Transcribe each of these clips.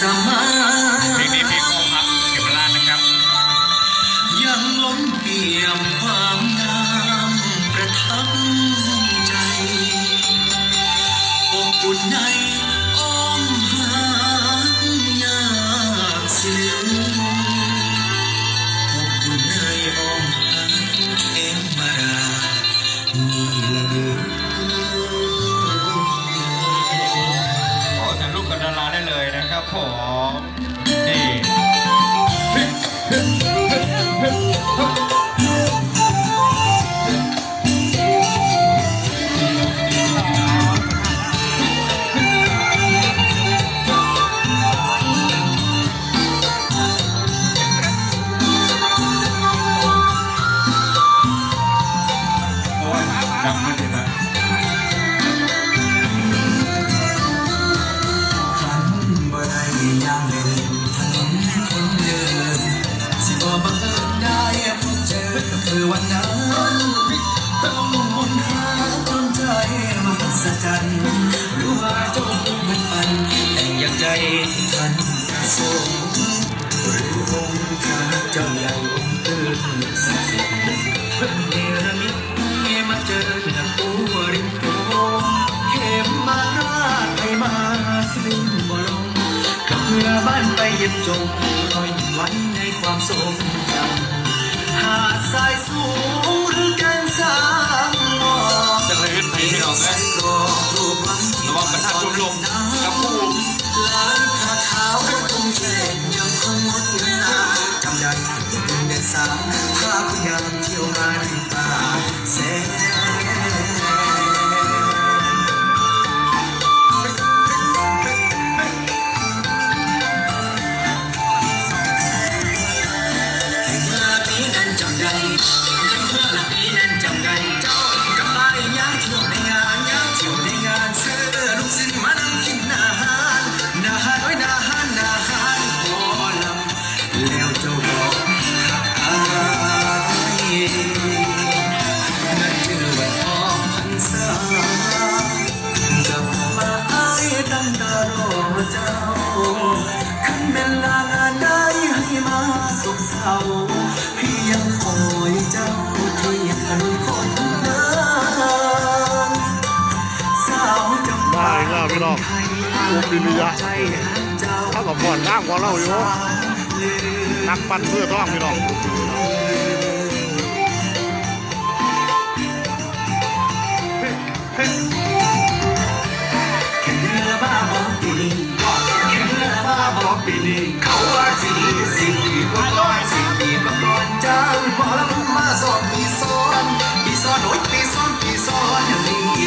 กี่ ดังมากเลยนะฝันได้ยามเดินถนนคนเดินสิบ่บังเอิญได้พบเจอกับเธอวันนั้นต้องมนหาจนใจมหัศจรรย์รู้ว่าจ้าคงมันปันแต่ยังใจที่ทันสมหรือองค์ข้าเจ้าใหญ่องค์ตื่นสิทธิ์เนรมิ กับเรือบ้านไปเย็บจงคอยไว้ในความทรงจำหาดทรายสูงหรือกันสามหมอกจะเลยเพลงที่ออกนะรอรูปมันระวังประทัดจุลมกับผู้ลายผ้าขาวตรงเส้นยังคงงดงามจำได้ถึงเดือนสามภาพยังเที่ยวงานตาแสน คอยเจ้าที่ทันคนเดิมสาวจำได้แล้วพี่น้องอุ้มดินยะใจหาเจ้าถ้ากับก่อนน้ำของเราอยู่นักปั้นเพื่อท้องพี่น้องแค่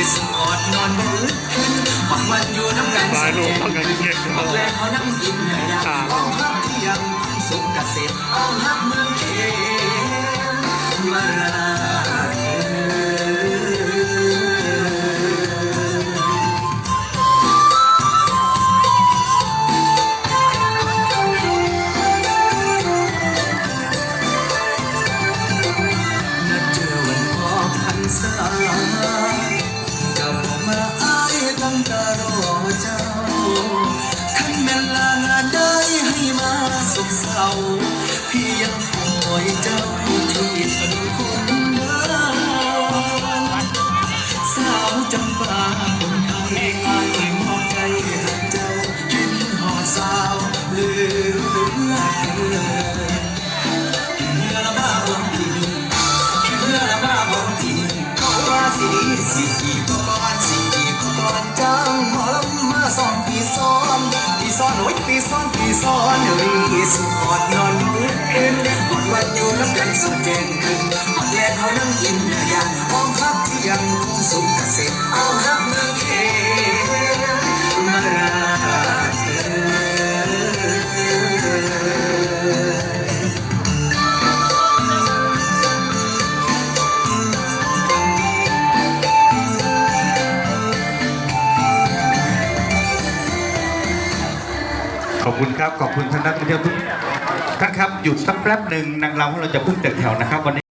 นี้สอดนอนบ่อึดขึ้นวันวันอยู่น้ำกันตายลงทั้งกันเงี้ยบักแรกเขานั่งกินใหญ่ยาอ้อมฮักที่ยังสุขเกษตรอ้อมฮักเมือา พี่ยังคอยเจ้าที่ถนนคนเดินสาวจำปาคนไทยอายมอบใจให้เจ้ากินหอดสาวเลือเกินเมื่อละบ้าบางทีเมื่อละบ้าบางทีเขาว่าสิดีสิดีก็ก่อนสิดีก็ก่อนจังหมอลำมาสองปีซ้อน ซ้อนโอ้ยปีซ้อนปีซ้อนรีสุดอดนอนมืดขึ้นกอดวันอยู่น้ำกันสุดเจนขึ้นกอดแลเขานั่งกินเนื้อย่าง ขอบคุณครับ ขอบคุณท่านนักท่องเที่ยวทุกท่านครับ หยุดสักแป๊บหนึ่งนางรำของเราจะพึ่งตึกแถวนะครับวันนี้